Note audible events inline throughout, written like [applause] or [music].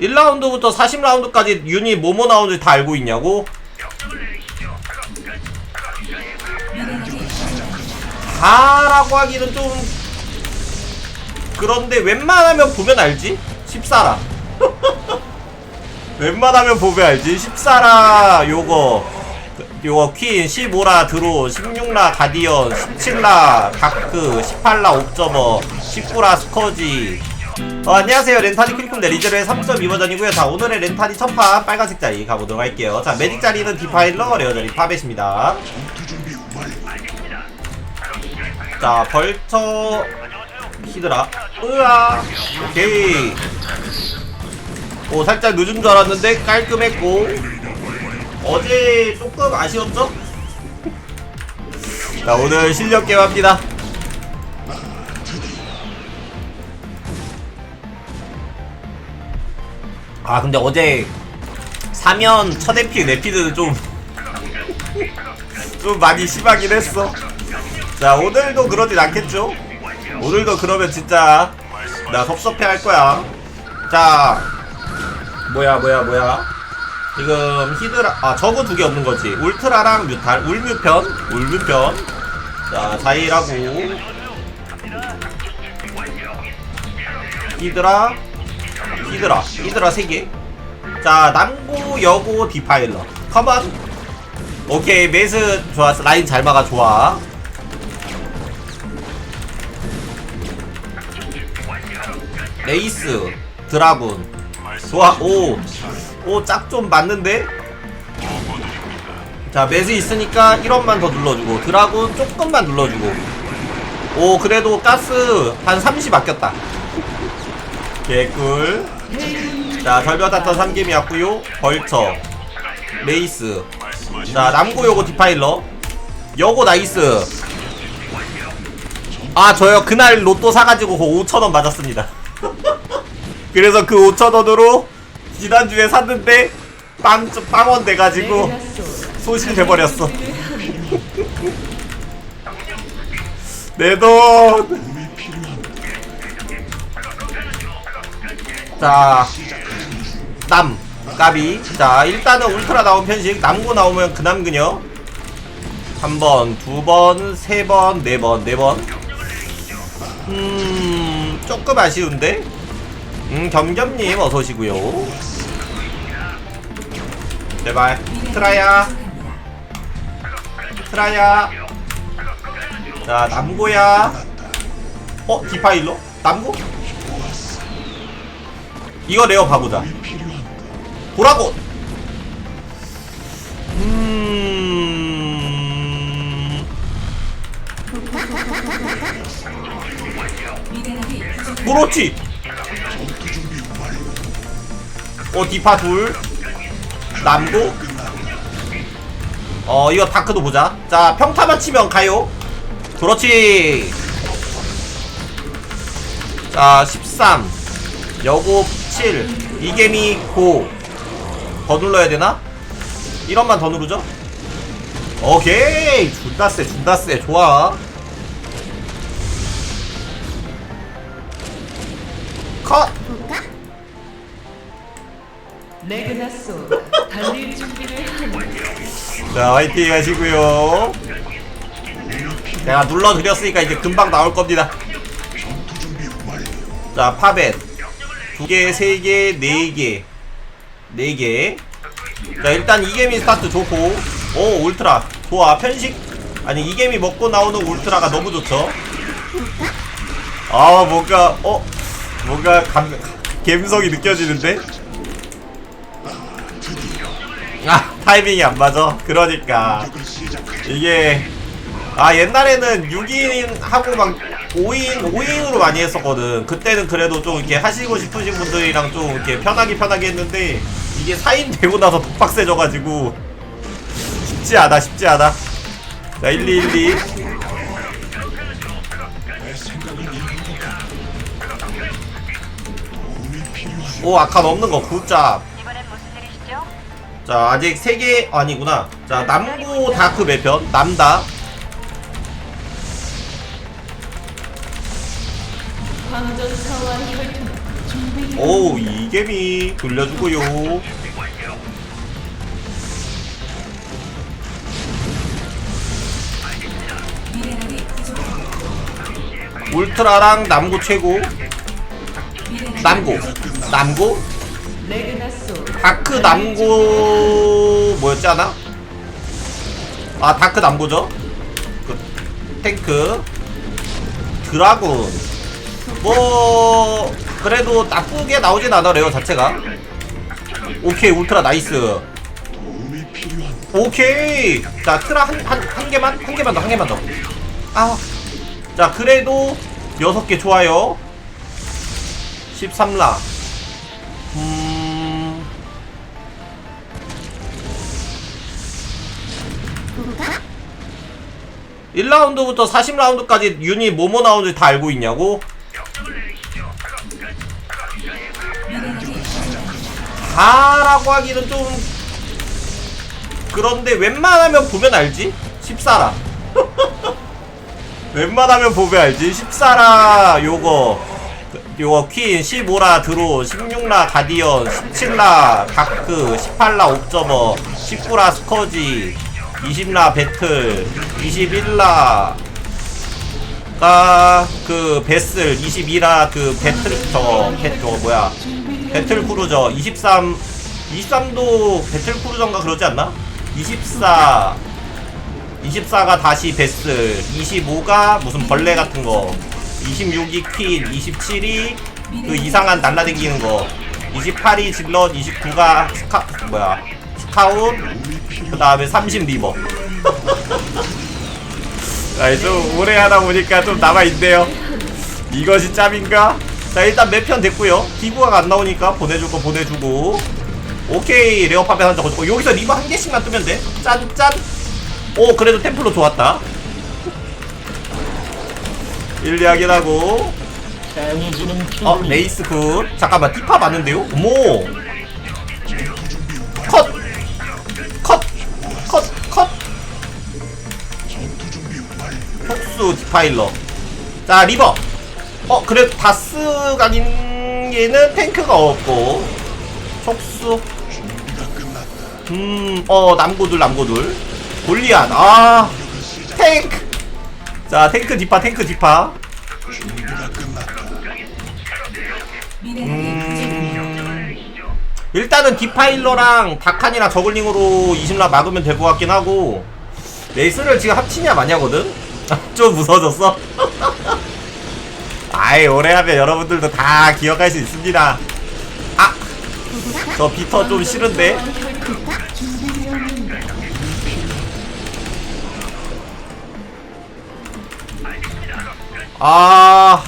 1라운드부터 40라운드까지 유닛 뭐뭐 나오는지 다 알고 있냐고? 다라고 하기는 좀 그런데 웬만하면 보면 알지? 14라 [laughs] 웬만하면 보면 알지? 14라 요거 요거 퀸 15라 드로 16라 가디언 17라 다크 18라 옵저버 19라 스커지 어, 안녕하세요. 렌타니 크리콤 리저의 3.2 버전이고요. 자 오늘의 렌타니 첫판 빨간색 자리 가보도록 할게요. 자 매직 자리는 디파일러 레어 자리 파벳입니다. 자 벌처 히드라. 으아! 오케이. 오 살짝 늦은 줄 알았는데 깔끔했고. 어제 조금 아쉬웠죠? [laughs] 자 오늘 실력 게임합니다 아 근데 어제 사면 첫 에픽 레피드는 좀 좀 많이 심하긴 했어. 자 오늘도 그러진 않겠죠? 오늘도 그러면 진짜 나 섭섭해 할 거야. 자 뭐야 뭐야 뭐야? 지금 히드라 아 저거 두 개 없는 거지. 울트라랑 뮤탈 울뮤편 울뮤편. 자 자일하고. 히드라 히드라 히드라 세개자 남고 여고 디파일러. 컴온 오케이 메스 좋았어 라인 잘 막아 좋아. 레이스 드라군. 좋아 오오 짝 좀 맞는데? 자 매즈 있으니까 1원만 더 눌러주고 드라군 조금만 눌러주고. 오 그래도 가스 한 30 아꼈다 개꿀. 자 절벽 탔던 삼개미 왔구요. 벌처 레이스. 자 남고 요거 디파일러. 요거 나이스. 아 저요. 그날 로또 사가지고 그 5천원 맞았습니다. [laughs] 그래서 그 5천원으로 지난주에 샀는데 빵, 빵원 돼가지고 소실 돼버렸어. [laughs] 내 돈 자, 남, 까비. 자, 일단은 울트라 나온 편식. 남고 나오면 그남 그녀. 한 번, 두 번, 세 번, 네 번, 네 번. 음, 조금 아쉬운데? 음, 겸겸님 어서오시고요 제발. 트라야. 트라야. 자, 남고야. 어, 디파일러? 남고? 이거 레어 가보자. 보라고. 음. 그렇지. 어 디파 둘. 남고. 어 이거 다크도 보자. 자 평타만 치면 가요. 그렇지. 자 13. 여고 7 이게미 고 더 눌러야 되나? 1원만 더 누르죠? 오케이 준다 세 준다 세 좋아 컷 달릴 준비를 자, 화이팅 하시고요. 내가 눌러드렸으니까 이제 금방 나올 겁니다. 자, 파벳. 두 개, 세 개, 네 개. 네 개. 자, 일단 이게미 스타트 좋고. 오, 울트라. 좋아. 편식. 아니, 이게미 먹고 나오는 울트라가 너무 좋죠. 아, 뭔가, 어? 뭔가 감, 감성이 느껴지는데? 아 타이밍이 안 맞아 그러니까 이게 아 옛날에는 6인 하고 막 5인 5인으로 많이 했었거든. 그때는 그래도 좀 이렇게 하시고 싶으신 분들이랑 좀 이렇게 편하게 편하게 했는데 이게 4인 되고 나서 더 빡세져 가지고 쉽지 않아 쉽지 않아. 자 1212. 오 아칸 없는 거 굿잡? 자 아직 3개 아니구나. 자 남고 다크 매편 남다 오 이개미 돌려주고요. 울트라랑 남고 최고. 남고 남고 레그나소. 다크 남고 뭐였지 않아? 아 다크 남고죠? 그 탱크. 드라군 뭐 그래도 나쁘게 나오진 않아 레어 자체가. 오케이 울트라 나이스. 오케이. 자 트라 한, 한, 한 개만 한 개만 더한 개만 더아자 그래도 여섯 개 좋아요. 13라. 음. 1라운드부터 40라운드까지 유닛 뭐뭐 나오는지 다 알고 있냐고? 다라고 하기는 좀 그런데 웬만하면 보면 알지? 14라 [laughs] 웬만하면 보면 알지? 14라 요거 요거 퀸 15라 드로 16라 가디언 17라 다크 18라 옵저버 19라 스커지 20라 배틀 21라 가그 베슬 22라 그 배틀 저, 배, 저 뭐야 배틀 크루저 23 23도 배틀 크루저인가 그러지 않나? 24 24가 다시 베슬 25가 무슨 벌레 같은 거 26이 퀸 27이 그 이상한 날라다니는 거 28이 질럿 29가 스카 뭐야 스카웃 그 다음에 30 리버 아이 좀 오래 하다 보니까 좀 남아있네요 이것이 짬인가? 자 일단 몇편 됐고요 기구가 안 나오니까 보내줄 거 보내주고 오케이 레어팝에 한장 거주고 여기서 리버 한 개씩만 뜨면 돼 짠짠 오 그래도 템플로 좋았다 일리하긴 하고 어 레이스 굿 잠깐만 디파 맞는데요? 어머 컷! 컷! 컷! 컷! 톡수 디파일러 자 리버 어 그래 다스 각인에는 탱크가 없고. 촉수. 음어 남고들 남고들 골리앗 아 탱크. 자 탱크 디파 탱크 디파. 음 일단은 디파일러랑 다칸이랑 저글링으로 20라 막으면 될 것 같긴 하고. 레이스를 지금 합치냐 마냐거든? [laughs] 좀 무서워졌어? [laughs] 아이 오래 하면 여러분들도 다 기억할 수 있습니다 아! 저 비터 좀 싫은데? 아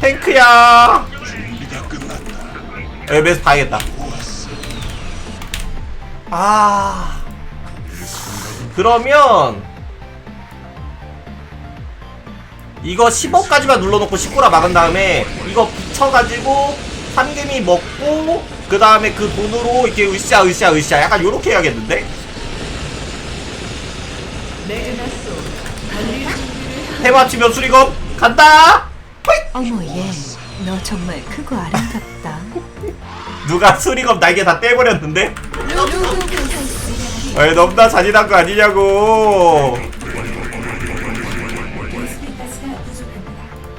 탱크야 엠에서 봐야겠다 아 그러면 이거 10억까지만 눌러놓고 19라 막은 다음에 이거 붙여가지고 3개미 먹고 그 다음에 그 돈으로 이렇게 으쌰 으쌰 으쌰 약간 요렇게 해야겠는데? 테마 치면 수리검 간다! 어머 얘, 너 정말 크고 아름답다. 누가 수리검 날개 다 떼버렸는데? 왜 너무나 잔인한 거 아니냐고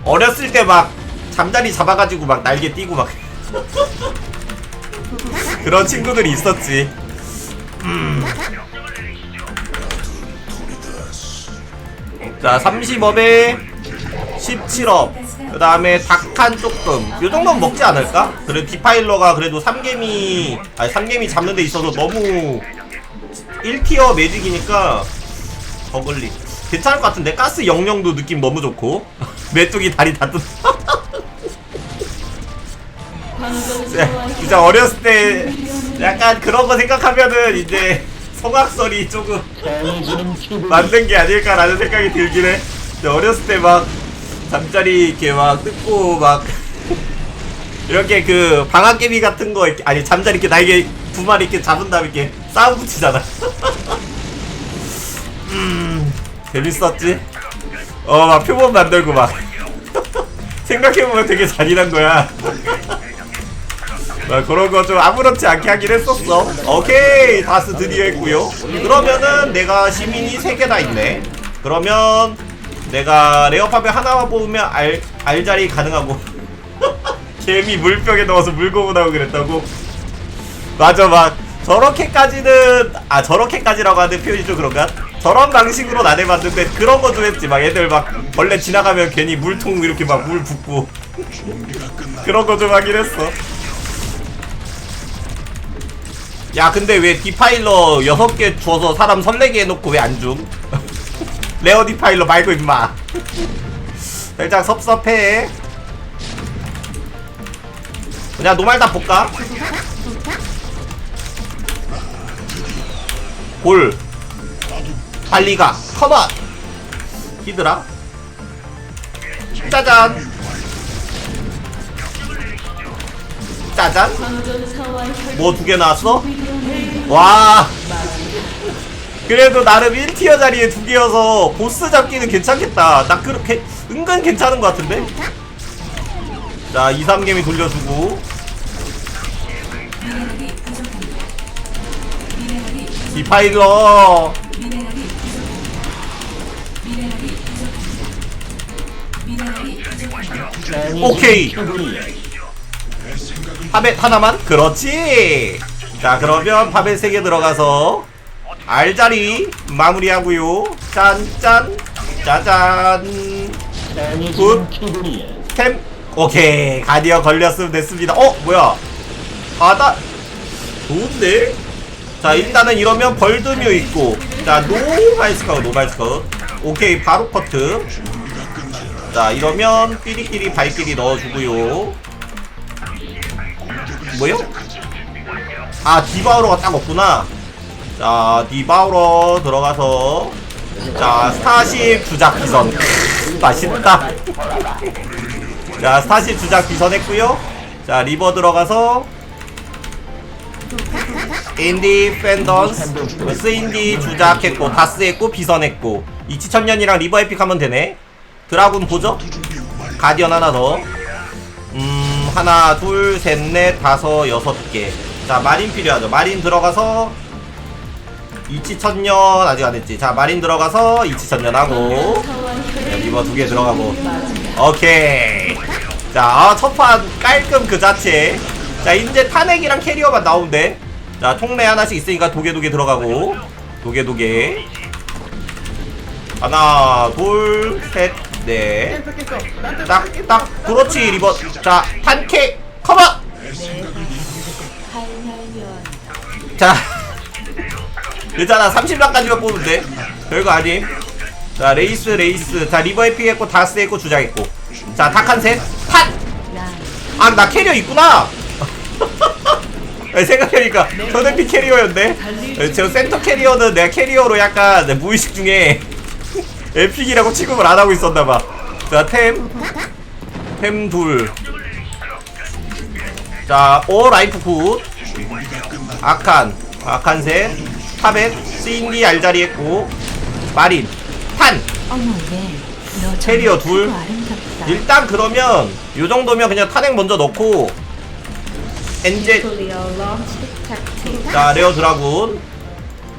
어렸을 때 막 잠자리 잡아가지고 막 날개 띄고 막 [laughs] 그런 친구들이 있었지. 음. 자 30업에 17업. 그 다음에 닭 한 조금 요 정도는 먹지 않을까? 그래 디파일러가 그래도 3개미 아니 3개미 잡는 데 있어서 너무 1티어 매직이니까 저글리 괜찮을 것 같은데 가스 영영도 느낌 너무 좋고 [laughs] 메뚜기 다리 다 뜯. 광전수와 진짜 어렸을 때 약간 그런 거 생각하면은 이제 성악설이 조금 만든 게 아닐까라는 생각이 들긴 해. 어렸을 때 막 잠자리 이렇게 막 뜯고 막 이렇게 그 방앗개비 같은 거 이렇게 아니 잠자리 이렇게 날개 두 마리 이렇게 잡은 다음에 이렇게 싸움 붙이잖아. [laughs] 음 재밌었지? 어 막 표본 만들고 막 [laughs] 생각해보면 되게 잔인한 거야. [laughs] 나 그런 거 좀 아무렇지 않게 하긴 했었어. 오케이, 다스 드디어 했고요. 그러면은 내가 시민이 3개나 있네. 그러면 내가 레어팝에 하나만 뽑으면 알, 알자리 가능하고. [laughs] 개미 물병에 넣어서 물고문하고 그랬다고? 맞아, 막. 저렇게까지는, 아, 저렇게까지라고 하는 표현이 좀 그런가? 저런 방식으로 안 해봤는데 그런 거 좀 했지. 막 애들 막 벌레 지나가면 괜히 물통 이렇게 막 물 붓고. 그런 거 좀 하긴 했어. 야 근데 왜 디파일러 6개 주어서 사람 설레게 해놓고 왜 안 줌? [laughs] 레어 디파일러 말고 임마 살짝 섭섭해 그냥 노말다 볼까? 골 빨리 가. 컴온 히드라. 짜잔. 짜잔. 뭐 두 개 나왔어? 와. 그래도 나름 1티어 자리에 두 개여서 보스 잡기는 괜찮겠다. 나 그렇게 은근 괜찮은 것 같은데? 자 2, 3개미 돌려주고. 디파일러 오케이. 파벳 하나만? 그렇지. 자 그러면 파벳 3개 들어가서 알자리 마무리하고요. 짠짠 짜잔. 굿. 템. 오케이. 가디언 걸렸으면 됐습니다. 어 뭐야? 바다 좋은데? 자 일단은 이러면 벌드뮤 있고. 자 노발스카우 노발스카우. 오케이 바로 커트 자 이러면 삐리끼리 발끼리 넣어주고요. 뭐요? 아 디바우러가 딱 없구나. 자 디바우러 들어가서. 자 스타쉽 주작 비선. [laughs] 맛있다. 자 스타쉽 주작 비선 했고요. 자 리버 들어가서 인디 팬던스 스인디 주작했고 다스했고 비선했고. 이치천년이랑 리버 에픽 하면 되네 드라군 보죠? 가디언 하나 더 음, 하나, 둘, 셋, 넷, 다섯, 여섯 개. 자, 마린 필요하죠. 마린 들어가서 이치천년 아직 안 했지. 자, 마린 들어가서 이치천년 하고 혈 리버 두 개 들어가고. 오케이. 자, 아, 첫판 깔끔 그 자체. 자, 이제 탄핵이랑 캐리어만 나오면 돼. 자, 통내 하나씩 있으니까 도개 도개 들어가고. 도개 도개. 하나, 둘, 셋, 넷. 딱, 딱. 그렇지, 리버. 자, 판케 컴온! 자. [laughs] 괜찮아, 30만까지만 뽑으면 돼. 별거 아님. 자, 레이스, 레이스. 자, 리버 에피 했고, 다스 했고, 주작 했고. 자, 닭한 셋. 판! 아, 나 캐리어 있구나! [laughs] 생각해보니까, 저대피 캐리어였네? 에, 저 센터 캐리어는 내가 캐리어로 약간 내 무의식 중에 에픽이라고 취급을 안 하고 있었나 봐. 자, 템. 템 둘. 자, 오, 라이프 굿. 아칸. 아칸 셋. 타벳. 스인디 알자리 했고. 마린. 탄. 어머 캐리어 둘. 아름답다 일단 그러면 요 정도면 그냥 탄핵 먼저 넣고 엔젤 자 레어 드라군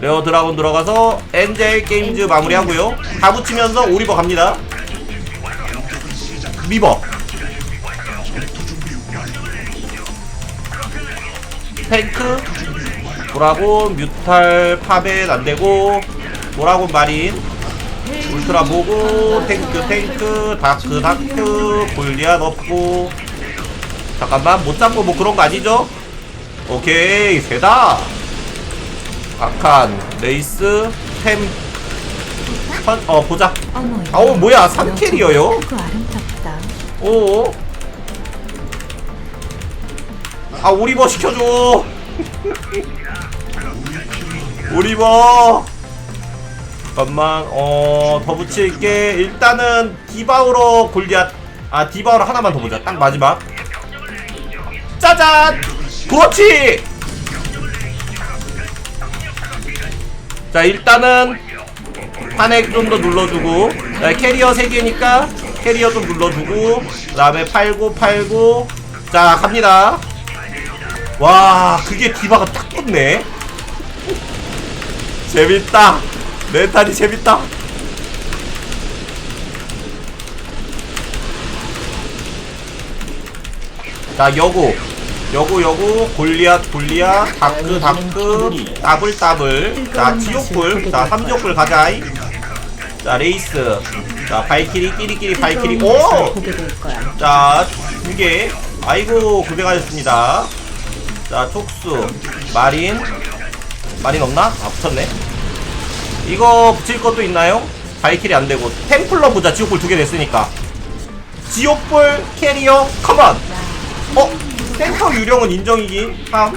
레어 드라군 들어가서 엔젤 게임즈 마무리하고요. 다 붙이면서 오리버 갑니다. 리버. 탱크. 도라곤 뮤탈 파벳 안되고 도라곤 마린. 울트라 보고 탱크 탱크. 다크 다크. 골리앗 없고. 잠깐만 못 잡고 뭐 그런 거 아니죠? 오케이 세다 아칸 레이스 템 선, 어 보자 아우, 뭐야, 너삼 정말 캐리어요? 크고 아름답다 오. 아 오리버 시켜줘. [laughs] 오리버. 잠깐만 어더 붙일게. 일단은 디바우로 골리앗. 아 디바우로 하나만 더 보자. 딱 마지막. 짜잔. 그렇지. 자 일단은 탄핵 좀 더 눌러주고 자, 캐리어 3개니까 캐리어 좀 눌러주고 그 다음에 팔고 팔고. 자 갑니다. 와 그게 디바가 딱 붙네. 재밌다. 멘탈이 재밌다. 자 여고 여고 여고 골리앗 골리앗 다크 다크 더블 더블 자 지옥불 자 삼지옥불 가자이 자 레이스 자 발키리 끼리끼리 발키리 오! 보게 될 거야. 자, 두 개. 아이고, 고생하셨습니다. 자, 촉수, 마린. 마린 없나? 아, 붙였네. 이거 붙일 것도 있나요? 발키리 안 되고. 템플러 보자. 지옥불 두개 됐으니까. 지옥불 캐리어, 컴온! 어? 센터 유령은 인정이긴 함.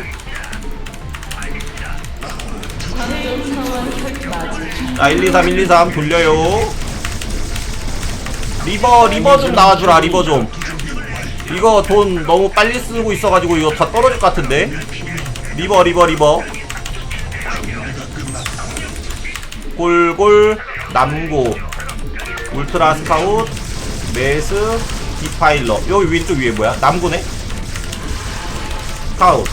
자, 1, 2, 3, 1, 2, 3 돌려요. 리버, 리버 좀 나와주라, 리버 좀. 이거 돈 너무 빨리 쓰고 있어가지고 이거 다 떨어질 것 같은데. 리버, 리버, 리버. 골골, 남고, 울트라 스카웃, 메스, 디파일러. 여기 왼쪽 위에 뭐야? 남고네? 스카웃,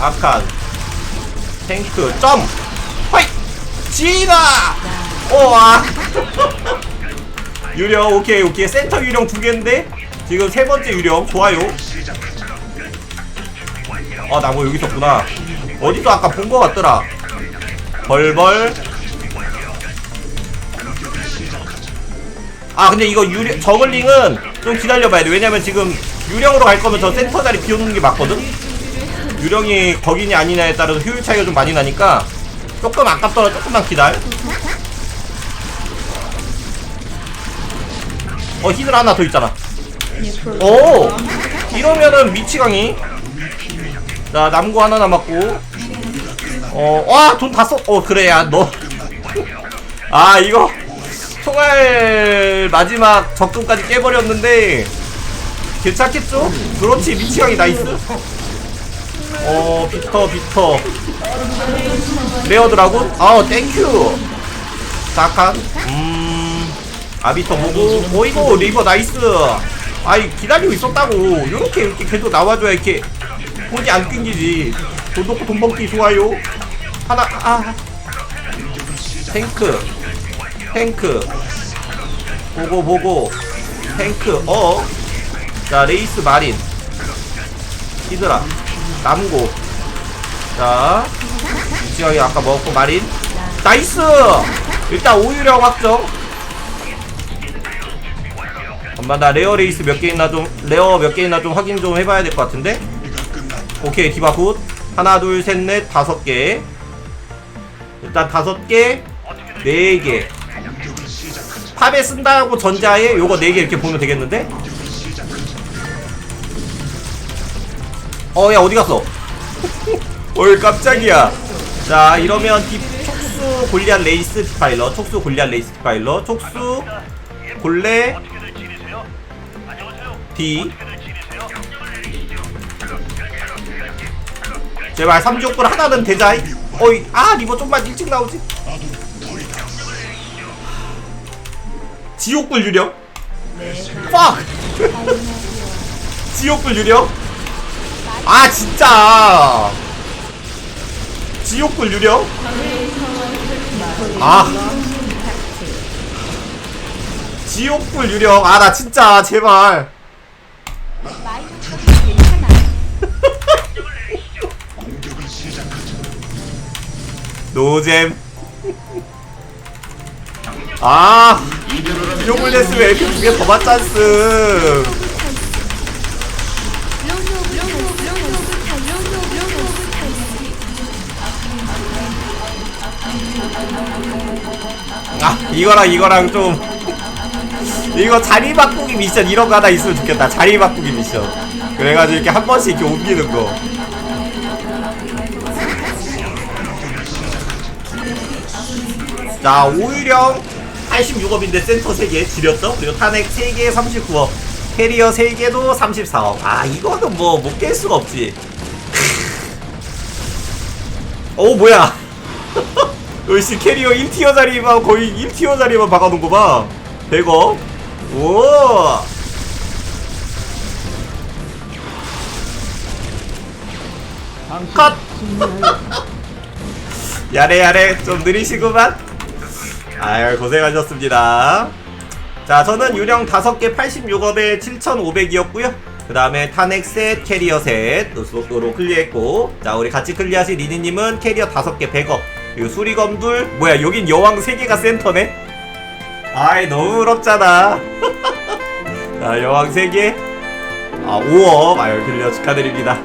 아칸, 탱크, 점! 화이! 지나! 오와! [laughs] 유령 오케이 오케이. 센터 유령 두 개인데? 지금 세 번째 유령. 좋아요. 아 나 뭐 여기 있었구나. 어디서 아까 본 거 같더라. 벌벌. 아 근데 이거 유령 저글링은 좀 기다려봐야 돼. 왜냐면 지금 유령으로 갈 거면 저 센터 자리 비워놓는 게 맞거든 유령이 거기냐 아니냐에 따라서 효율 차이가 좀 많이 나니까 조금 아깝더라. 조금만 기다려. 어 히들 하나 더 있잖아. 오! 이러면은 미치광이. 자 남구 하나 남았고. 어와돈 다썼어 그래야 너 아 [laughs] 이거 총알 마지막 적금까지 깨버렸는데 괜찮겠죠? 그렇지 미치광이 나이스 어 비터 비터. 레어 드라군? 아우 땡큐. 사칸 음 아비터 보고. 어이구 리버 나이스. 아이 기다리고 있었다고. 요렇게 이렇게 계속 나와줘야 이렇게 돈이 안 끊기지. 돈 놓고 돈 벌기 좋아요. 하나 아. 탱크. 탱크. 보고 보고. 탱크 어자 레이스 마린. 히드라 남고. 자 지영이 아까 먹었고 마린. 나이스! 일단 오유령 확정. 엄마 나 레어 레이스 몇 개 있나 좀 레어 몇 개 있나 좀 확인 좀 해봐야 될 것 같은데? 오케이 디바 굿. 하나 둘 셋 넷 다섯 개. 일단 다섯 개네개. 팝에 쓴다고 전자에 요거 네 개 이렇게 보면 되겠는데 어 야 어디 갔어? [laughs] 어이 깜짝이야. 자 이러면 디, 촉수 골리앗 레이스 디파일러 촉수 골리앗 레이스 디파일러 촉수 골레 D 제발 3지옥불 하나는 되자이 어이 아 리버 좀만 일찍 나오지. 지옥불 유령? 팍! [laughs] 지옥불 유령 아 진짜. 지옥불 유령? 아. 지옥불 유령. 아 나 진짜 제발. [laughs] 노잼. 아 지옥불 됐으면 에픽 두개 더 맞잖스 이거랑 이거랑 좀 이거 자리 바꾸기 미션 이런 거 하나 있으면 좋겠다 자리 바꾸기 미션 그래가지고 이렇게 한 번씩 이렇게 옮기는 거 자, 오유령 86억인데 센터 3개 지렸죠? 그리고 탄핵 3개 39억. 캐리어 3개도 34억. 아, 이거는 뭐, 못 깰 수가 없지. 오, 뭐야. 역시 캐리어 1티어 자리만 거의 1티어 자리만 박아놓은 거 봐. 100억. 오! 컷! [laughs] 야래 야래 좀 느리시구만 아유 고생하셨습니다 자 저는 유령 5개 86업에 7500이었고요 그 다음에 탄핵 셋 캐리어 셋으로 클리어했고 자 우리 같이 클리어하신 리니님은 캐리어 5개 100업 그리고 수리검 둘 뭐야 여긴 여왕 3개가 센터네? 아이 너무 부럽잖아. [laughs] 자 여왕 3개. 아 5업 아유 클리어 축하드립니다